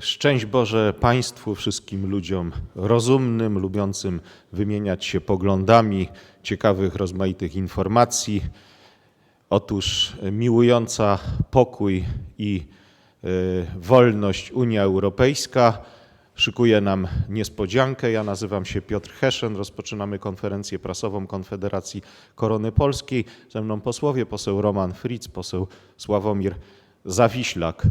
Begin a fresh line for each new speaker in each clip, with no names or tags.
Szczęść Boże Państwu, wszystkim ludziom rozumnym, lubiącym wymieniać się poglądami, ciekawych, rozmaitych informacji. Otóż miłująca pokój i e, wolność Unia Europejska szykuje nam niespodziankę. Ja nazywam się Piotr Heszen, rozpoczynamy konferencję prasową Konfederacji Korony Polskiej. Ze mną posłowie, poseł Roman Fritz, poseł Sławomir Zawiślak.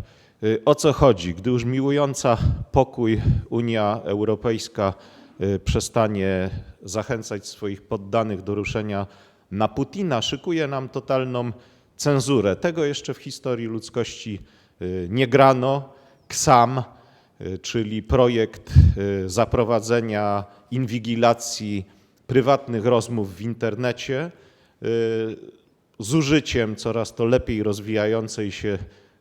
Y, O co chodzi? Gdy już miłująca pokój Unia Europejska y, przestanie zachęcać swoich poddanych do ruszenia na Putina, szykuje nam totalną cenzurę. Tego jeszcze w historii ludzkości y, nie grano. KSAM, czyli projekt zaprowadzenia inwigilacji prywatnych rozmów w internecie, z użyciem coraz to lepiej rozwijającej się,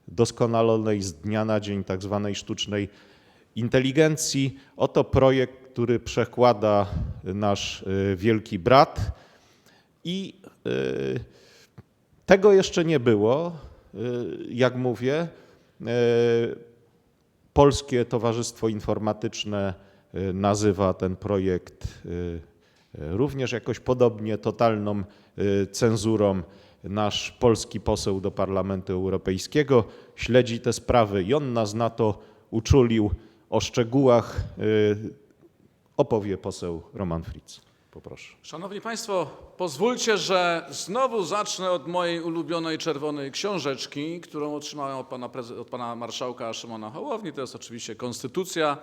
doskonalonej z dnia na dzień tak zwanej sztucznej inteligencji. Oto projekt, który przekłada nasz y, wielki brat i y, tego jeszcze nie było, y, jak mówię. Polskie Towarzystwo Informatyczne nazywa ten projekt również jakoś podobnie totalną cenzurą. Nasz polski poseł do Parlamentu Europejskiego śledzi te sprawy i on nas na to uczulił. O szczegółach y, opowie poseł Roman Fritz. Poproszę.
Szanowni Państwo, pozwólcie, że znowu zacznę od mojej ulubionej czerwonej książeczki, którą otrzymałem od pana, od pana marszałka Szymona Hołowni. To jest oczywiście Konstytucja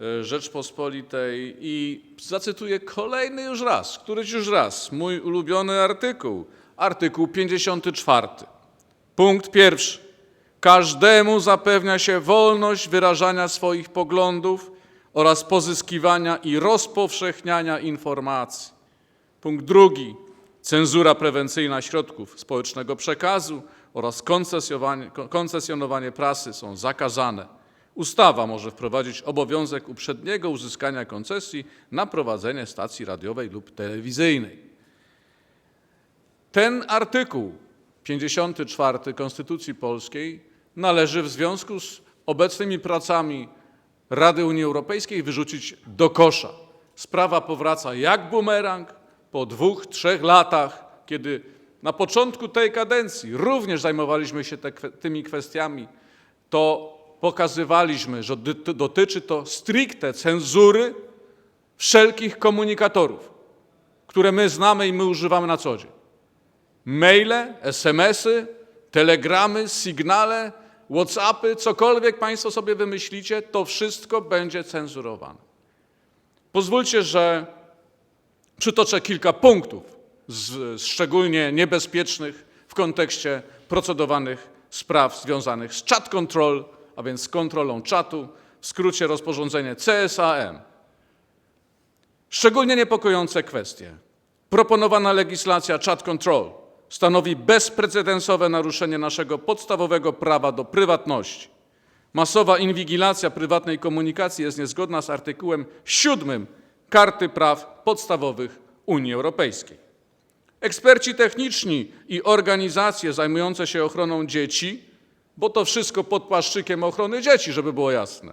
e, Rzeczpospolitej i zacytuję kolejny już raz, któryś już raz, mój ulubiony artykuł, artykuł 54. Punkt pierwszy. Każdemu zapewnia się wolność wyrażania swoich poglądów oraz pozyskiwania i rozpowszechniania informacji. Punkt drugi. Cenzura prewencyjna środków społecznego przekazu oraz koncesjonowanie, prasy są zakazane. Ustawa może wprowadzić obowiązek uprzedniego uzyskania koncesji na prowadzenie stacji radiowej lub telewizyjnej. Ten artykuł 54 Konstytucji Polskiej należy w związku z obecnymi pracami Rady Unii Europejskiej wyrzucić do kosza. Sprawa powraca jak bumerang po dwóch, trzech latach, kiedy na początku tej kadencji również zajmowaliśmy się te, tymi kwestiami, to pokazywaliśmy, że dotyczy to stricte cenzury wszelkich komunikatorów, które my znamy i my używamy na co dzień maile, SMS-y, telegramy, sygnale, WhatsAppy, cokolwiek Państwo sobie wymyślicie, to wszystko będzie cenzurowane. Pozwólcie, że przytoczę kilka punktów z, szczególnie niebezpiecznych w kontekście procedowanych spraw związanych z chat control, a więc z kontrolą czatu, w skrócie rozporządzenie CSAM. Szczególnie niepokojące kwestie. Proponowana legislacja chat control stanowi bezprecedensowe naruszenie naszego podstawowego prawa do prywatności. Masowa inwigilacja prywatnej komunikacji jest niezgodna z artykułem 7 Karty Praw Podstawowych Unii Europejskiej. Eksperci techniczni i organizacje zajmujące się ochroną dzieci, bo to wszystko pod płaszczykiem ochrony dzieci, żeby było jasne,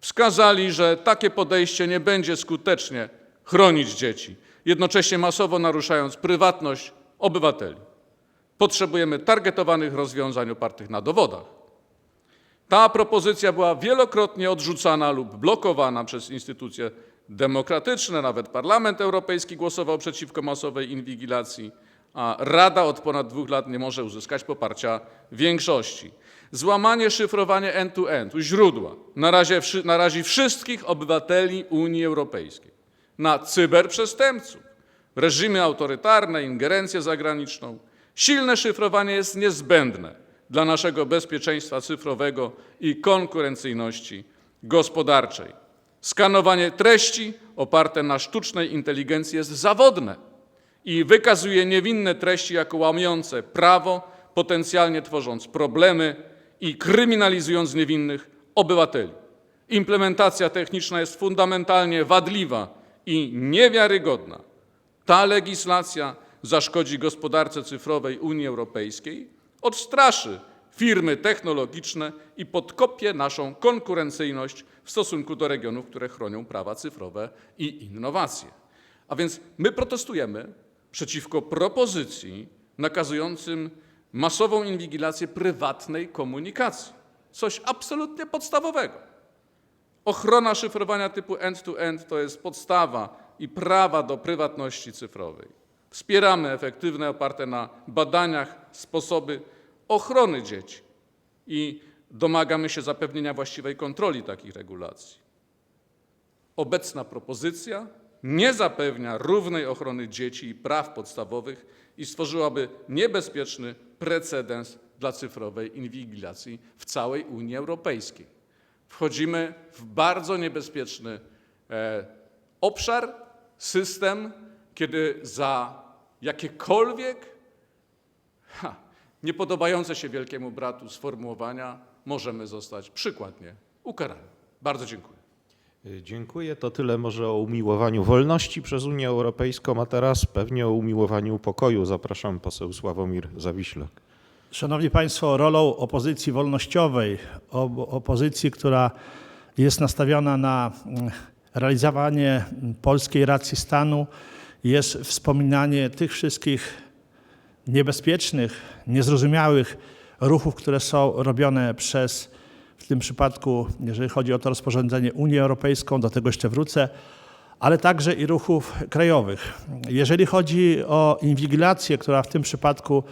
wskazali, że takie podejście nie będzie skutecznie chronić dzieci, jednocześnie masowo naruszając prywatność obywateli. Potrzebujemy targetowanych rozwiązań opartych na dowodach. Ta propozycja była wielokrotnie odrzucana lub blokowana przez instytucje demokratyczne, nawet Parlament Europejski głosował przeciwko masowej inwigilacji, a Rada od ponad dwóch lat nie może uzyskać poparcia większości. Złamanie szyfrowania end-to-end u źródła narazi, narazi wszystkich obywateli Unii Europejskiej na cyberprzestępców, reżimy autorytarne, ingerencję zagraniczną. Silne szyfrowanie jest niezbędne dla naszego bezpieczeństwa cyfrowego i konkurencyjności gospodarczej. Skanowanie treści oparte na sztucznej inteligencji jest zawodne i wykazuje niewinne treści jako łamiące prawo, potencjalnie tworząc problemy i kryminalizując niewinnych obywateli. Implementacja techniczna jest fundamentalnie wadliwa i niewiarygodna. Ta legislacja zaszkodzi gospodarce cyfrowej Unii Europejskiej, odstraszy firmy technologiczne i podkopie naszą konkurencyjność w stosunku do regionów, które chronią prawa cyfrowe i innowacje. A więc my protestujemy przeciwko propozycji nakazującym masową inwigilację prywatnej komunikacji. Coś absolutnie podstawowego. Ochrona szyfrowania typu end-to-end to jest podstawa i prawa do prywatności cyfrowej. Wspieramy efektywne, oparte na badaniach sposoby ochrony dzieci i domagamy się zapewnienia właściwej kontroli takich regulacji. Obecna propozycja nie zapewnia równej ochrony dzieci i praw podstawowych i stworzyłaby niebezpieczny precedens dla cyfrowej inwigilacji w całej Unii Europejskiej. Wchodzimy w bardzo niebezpieczny e, obszar, system, kiedy za jakiekolwiek ha, niepodobające się wielkiemu bratu sformułowania możemy zostać przykładnie ukarani. Bardzo dziękuję.
Y, Dziękuję. To tyle może o umiłowaniu wolności przez Unię Europejską, a teraz pewnie o umiłowaniu pokoju. Zapraszam poseł Sławomir Zawiślak.
Szanowni Państwo, rolą opozycji wolnościowej, opozycji, która jest nastawiona na mm, realizowanie polskiej racji stanu, jest wspominanie tych wszystkich niebezpiecznych, niezrozumiałych ruchów, które są robione przez, w tym przypadku, jeżeli chodzi o to rozporządzenie, Unię Europejską, do tego jeszcze wrócę, ale także i ruchów krajowych. Jeżeli chodzi o inwigilację, która w tym przypadku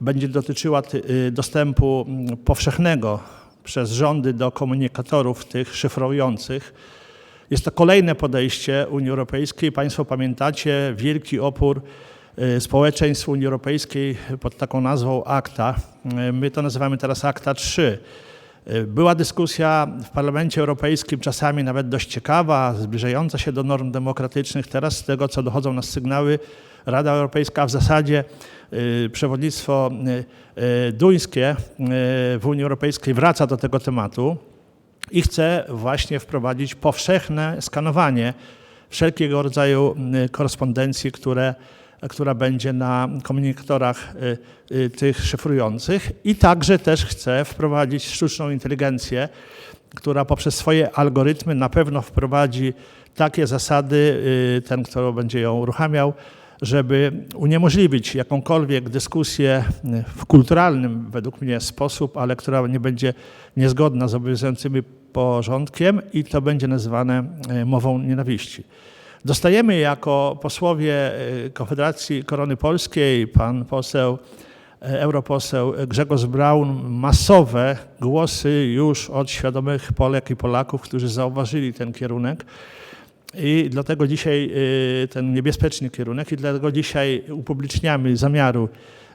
będzie dotyczyła ty- y, dostępu mm, powszechnego przez rządy do komunikatorów tych szyfrujących, jest to kolejne podejście Unii Europejskiej. Państwo pamiętacie wielki opór y, społeczeństw Unii Europejskiej pod taką nazwą ACTA. Y, My to nazywamy teraz ACTA 3. Y, Była dyskusja w Parlamencie Europejskim, czasami nawet dość ciekawa, zbliżająca się do norm demokratycznych. Teraz z tego, co dochodzą nas sygnały, Rada Europejska w zasadzie przewodnictwo duńskie w Unii Europejskiej wraca do tego tematu i chce właśnie wprowadzić powszechne skanowanie wszelkiego rodzaju korespondencji, które, która będzie na komunikatorach y, y, tych szyfrujących. I także też chce wprowadzić sztuczną inteligencję, która poprzez swoje algorytmy na pewno wprowadzi takie zasady, y, ten, kto będzie ją uruchamiał, żeby uniemożliwić jakąkolwiek dyskusję w kulturalnym, według mnie, sposób, ale która nie będzie niezgodna z obowiązującym porządkiem i to będzie nazywane y, mową nienawiści. Dostajemy jako posłowie y, Konfederacji Korony Polskiej, pan poseł, y, europoseł Grzegorz Braun, masowe głosy już od świadomych Polek i Polaków, którzy zauważyli ten kierunek. I dlatego dzisiaj y, ten niebezpieczny kierunek i dlatego dzisiaj upubliczniamy zamiaru,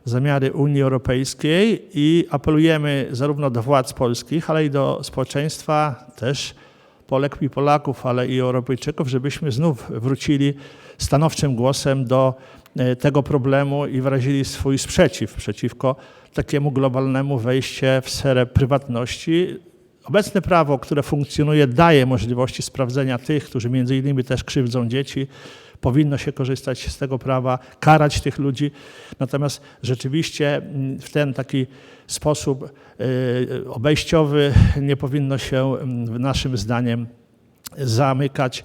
zamiary Unii Europejskiej i apelujemy zarówno do władz polskich, ale i do społeczeństwa też Polek i Polaków, ale i Europejczyków, żebyśmy znów wrócili stanowczym głosem do e, tego problemu i wyrazili swój sprzeciw przeciwko takiemu globalnemu wejście w sferę prywatności. Obecne prawo, które funkcjonuje, daje możliwości sprawdzenia tych, którzy między innymi też krzywdzą dzieci. Powinno się korzystać z tego prawa, karać tych ludzi. Natomiast rzeczywiście mm, w ten taki sposób y, obejściowy nie powinno się mm, naszym zdaniem zamykać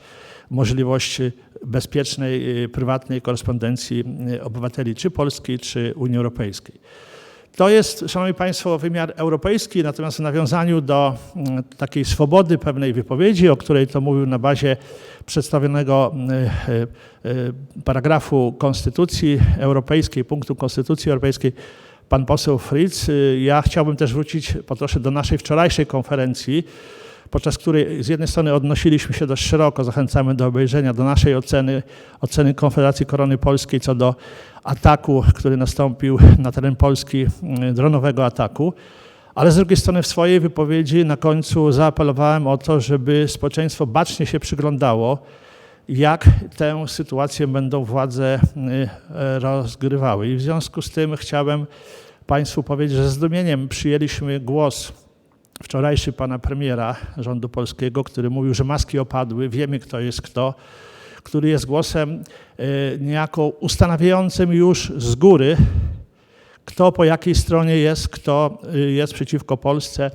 możliwości bezpiecznej, y, prywatnej korespondencji y, obywateli czy polskiej, czy Unii Europejskiej. To jest, Szanowni Państwo, wymiar europejski, natomiast w nawiązaniu do mm, takiej swobody pewnej wypowiedzi, o której to mówił na bazie przedstawionego y, y, paragrafu Konstytucji Europejskiej, punktu Konstytucji Europejskiej, pan poseł Fritz, y, ja chciałbym też wrócić po trosze do naszej wczorajszej konferencji, podczas której z jednej strony odnosiliśmy się dość szeroko, zachęcamy do obejrzenia, do naszej oceny, oceny Konfederacji Korony Polskiej co do ataku, który nastąpił na teren Polski, mm, dronowego ataku. Ale z drugiej strony w swojej wypowiedzi na końcu zaapelowałem o to, żeby społeczeństwo bacznie się przyglądało, jak tę sytuację będą władze e, rozgrywały. I w związku z tym chciałem Państwu powiedzieć, że z zdumieniem przyjęliśmy głos wczorajszy pana premiera rządu polskiego, który mówił, że maski opadły, wiemy kto jest kto, który jest głosem e, niejako ustanawiającym już z góry, kto po jakiej stronie jest, kto y, jest przeciwko Polsce,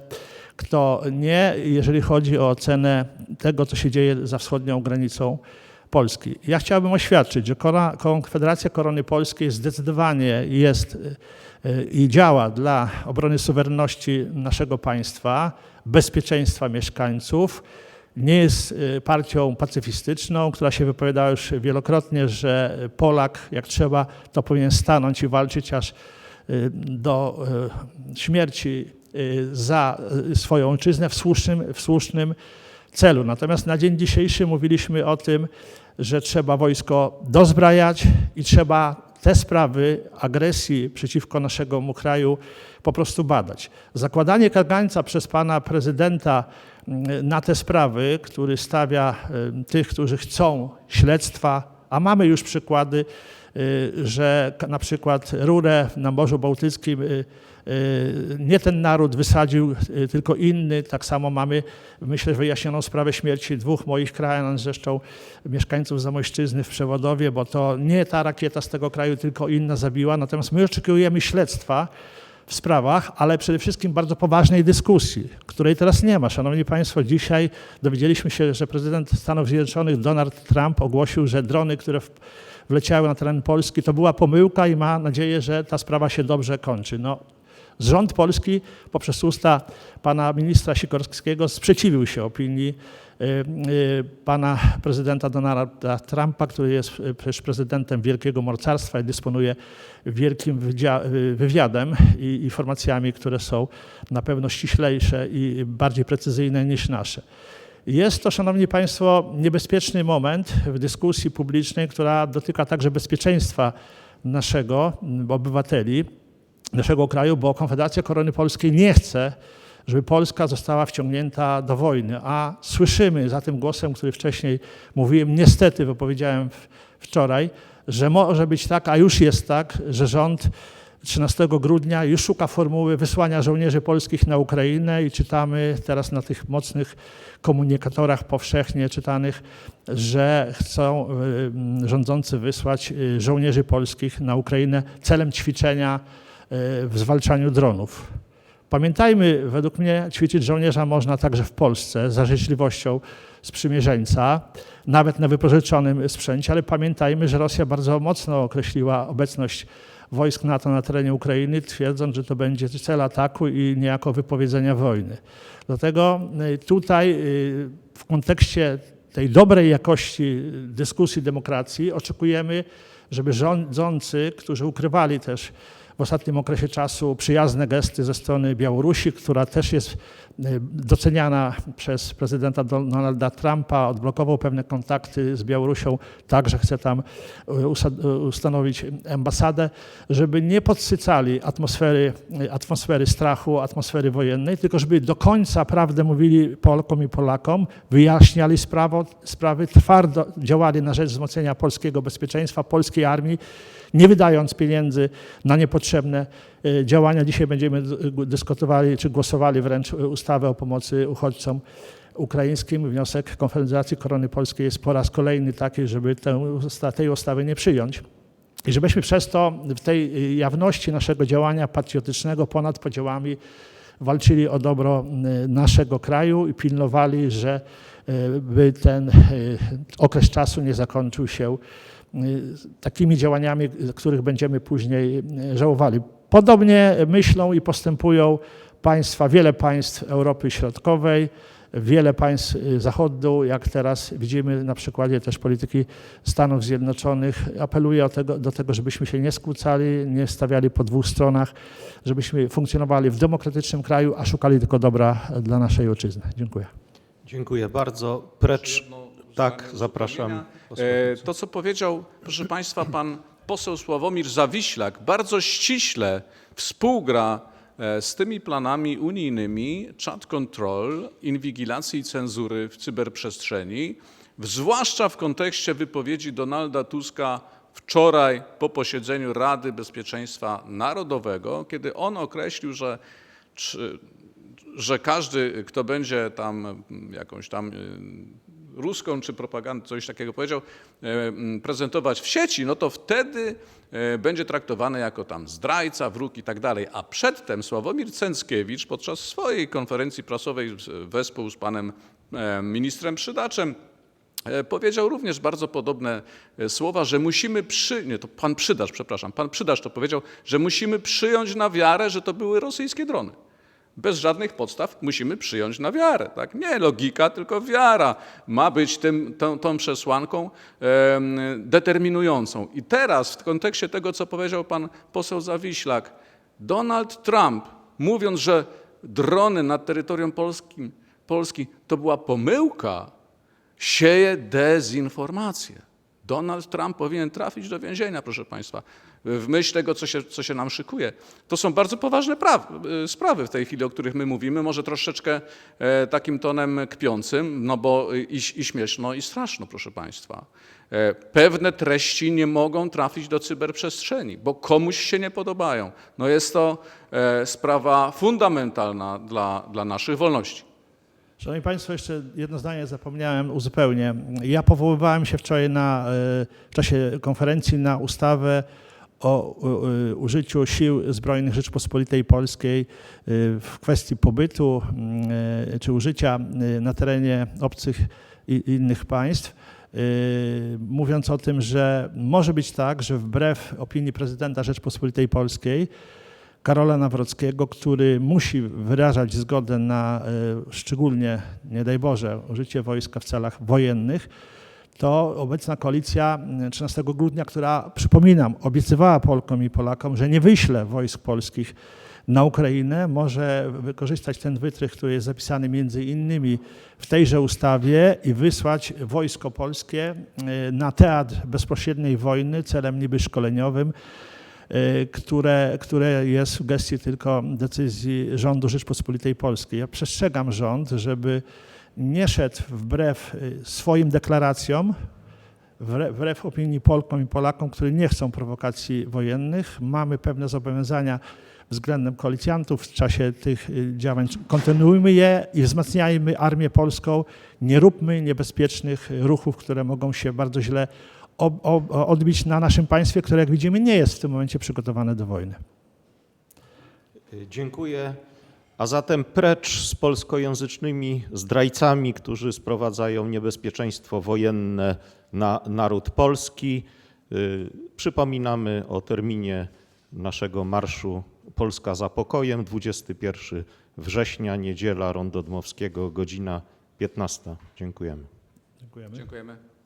kto nie, jeżeli chodzi o ocenę tego, co się dzieje za wschodnią granicą Polski. Ja chciałbym oświadczyć, że Konfederacja Korony Polskiej zdecydowanie jest y, i działa dla obrony suwerenności naszego państwa, bezpieczeństwa mieszkańców. Nie jest y, partią pacyfistyczną, która się wypowiadała już wielokrotnie, że Polak jak trzeba, to powinien stanąć i walczyć aż y, do y, śmierci za swoją ojczyznę w słusznym, w słusznym celu. Natomiast na dzień dzisiejszy mówiliśmy o tym, że trzeba wojsko dozbrajać i trzeba te sprawy agresji przeciwko naszemu kraju po prostu badać. Zakładanie kagańca przez pana prezydenta na te sprawy, który stawia y, tych, którzy chcą śledztwa, a mamy już przykłady, y, że na przykład rurę na Morzu Bałtyckim y, nie ten naród wysadził, tylko inny. Tak samo mamy, myślę, wyjaśnioną sprawę śmierci dwóch moich krajan, zresztą mieszkańców Zamojszczyzny w Przewodowie, bo to nie ta rakieta z tego kraju, tylko inna zabiła. Natomiast my oczekujemy śledztwa w sprawach, ale przede wszystkim bardzo poważnej dyskusji, której teraz nie ma. Szanowni Państwo, dzisiaj dowiedzieliśmy się, że prezydent Stanów Zjednoczonych Donald Trump ogłosił, że drony, które wleciały na teren Polski, to była pomyłka i ma nadzieję, że ta sprawa się dobrze kończy. No, Rząd polski poprzez usta pana ministra Sikorskiego sprzeciwił się opinii pana prezydenta Donalda Trumpa, który jest y, przecież prezydentem wielkiego mocarstwa i dysponuje wielkim y, wywiadem i informacjami, które są na pewno ściślejsze i bardziej precyzyjne niż nasze. Jest to, Szanowni Państwo, niebezpieczny moment w dyskusji publicznej, która dotyka także bezpieczeństwa naszego obywateli, naszego kraju, bo Konfederacja Korony Polskiej nie chce, żeby Polska została wciągnięta do wojny. A słyszymy za tym głosem, który wcześniej mówiłem, niestety wypowiedziałem w- wczoraj, że może być tak, a już jest tak, że rząd 13 grudnia już szuka formuły wysłania żołnierzy polskich na Ukrainę i czytamy teraz na tych mocnych komunikatorach powszechnie czytanych, że chcą y, rządzący wysłać y, żołnierzy polskich na Ukrainę celem ćwiczenia y, w zwalczaniu dronów. Pamiętajmy, według mnie ćwiczyć żołnierza można także w Polsce za życzliwością sprzymierzeńca, nawet na wypożyczonym sprzęcie, ale pamiętajmy, że Rosja bardzo mocno określiła obecność wojsk NATO na terenie Ukrainy, twierdząc, że to będzie cel ataku i niejako wypowiedzenia wojny. Dlatego y, tutaj y, w kontekście tej dobrej jakości dyskusji demokracji oczekujemy, żeby rządzący, którzy ukrywali też w ostatnim okresie czasu przyjazne gesty ze strony Białorusi, która też jest y, doceniana przez prezydenta Donalda Trumpa, odblokował pewne kontakty z Białorusią, także chce tam usa- y, ustanowić ambasadę, żeby nie podsycali atmosfery, atmosfery strachu, atmosfery wojennej, tylko żeby do końca prawdę mówili Polkom i Polakom, wyjaśniali sprawo, sprawy, twardo działali na rzecz wzmocnienia polskiego bezpieczeństwa, polskiej armii, nie wydając pieniędzy na niepotrzebne e, działania. Dzisiaj będziemy d- dyskutowali czy głosowali wręcz e, ustawę o pomocy uchodźcom ukraińskim. Wniosek Konfederacji Korony Polskiej jest po raz kolejny taki, żeby tej ustawy nie przyjąć. I żebyśmy przez to w tej e, jawności naszego działania patriotycznego ponad podziałami walczyli o dobro e, naszego kraju i pilnowali, że e, by ten e, okres czasu nie zakończył się takimi działaniami, których będziemy później y, żałowali. Podobnie myślą i postępują państwa, wiele państw Europy Środkowej, wiele państw y, Zachodu, jak teraz widzimy na przykładzie też polityki Stanów Zjednoczonych. Apeluję o tego, do tego, żebyśmy się nie skłócali, nie stawiali po dwóch stronach, żebyśmy funkcjonowali w demokratycznym kraju, a szukali tylko dobra dla naszej ojczyzny. Dziękuję.
Dziękuję bardzo. Precz. Tak, zapraszam.
E, To, co powiedział, proszę Państwa, pan poseł Sławomir Zawiślak, bardzo ściśle współgra e, z tymi planami unijnymi chat control, inwigilacji i cenzury w cyberprzestrzeni, zwłaszcza w kontekście wypowiedzi Donalda Tuska wczoraj po posiedzeniu Rady Bezpieczeństwa Narodowego, kiedy on określił, że że każdy, kto będzie tam mm, jakąś tam y, ruską czy propagandę, coś takiego powiedział, e, prezentować w sieci, no to wtedy e, będzie traktowany jako tam zdrajca, wróg i tak dalej. A przedtem Sławomir Cęckiewicz podczas swojej konferencji prasowej wespół z panem e, ministrem Przydaczem Powiedział również bardzo podobne słowa, że musimy przy... Nie, to pan Przydasz, przepraszam, pan Przydasz to powiedział, że musimy przyjąć na wiarę, że to były rosyjskie drony. Bez żadnych podstaw musimy przyjąć na wiarę. Tak? Nie logika, tylko wiara ma być tym, tą, tą przesłanką em, determinującą. I teraz w kontekście tego, co powiedział pan poseł Zawiślak, Donald Trump, mówiąc, że drony nad terytorium Polski, Polski to była pomyłka, sieje dezinformację. Donald Trump powinien trafić do więzienia, proszę Państwa, w myśl tego, co się, co się nam szykuje. To są bardzo poważne y, sprawy w tej chwili, o których my mówimy, może troszeczkę e, takim tonem kpiącym, no bo i, i śmieszno, i straszno, proszę Państwa. E, pewne treści nie mogą trafić do cyberprzestrzeni, bo komuś się nie podobają. No jest to e, sprawa fundamentalna dla, dla naszych wolności.
Szanowni Państwo, jeszcze jedno zdanie zapomniałem uzupełnię. Ja powoływałem się wczoraj na, e, w czasie konferencji na ustawę o e, użyciu sił zbrojnych Rzeczypospolitej Polskiej e, w kwestii pobytu mm, czy użycia na terenie obcych i innych państw. Mówiąc o tym, że może być tak, że wbrew opinii prezydenta Rzeczypospolitej Polskiej Karola Nawrockiego, który musi wyrażać zgodę na e, szczególnie, nie daj Boże, użycie wojska w celach wojennych, to obecna koalicja e, 13 grudnia, która, przypominam, obiecywała Polkom i Polakom, że nie wyśle wojsk polskich na Ukrainę, może wykorzystać ten wytrych, który jest zapisany między innymi w tejże ustawie i wysłać wojsko polskie e, na teatr bezpośredniej wojny celem niby szkoleniowym, e, które, które jest w gestii tylko decyzji rządu Rzeczpospolitej Polskiej. Ja przestrzegam rząd, żeby nie szedł wbrew e, swoim deklaracjom, wbrew, opinii Polkom i Polakom, którzy nie chcą prowokacji wojennych. Mamy pewne zobowiązania względem koalicjantów w czasie tych y, działań. Kontynuujmy je i wzmacniajmy armię polską. Nie róbmy niebezpiecznych ruchów, które mogą się bardzo źle odbić na naszym państwie, które jak widzimy nie jest w tym momencie przygotowane do wojny.
Dziękuję. A zatem precz z polskojęzycznymi zdrajcami, którzy sprowadzają niebezpieczeństwo wojenne na naród polski. Y, Przypominamy o terminie naszego marszu Polska za pokojem, 21 września, niedziela, Rondo Dmowskiego, godzina 15. Dziękujemy.
Dziękujemy.
Dziękujemy.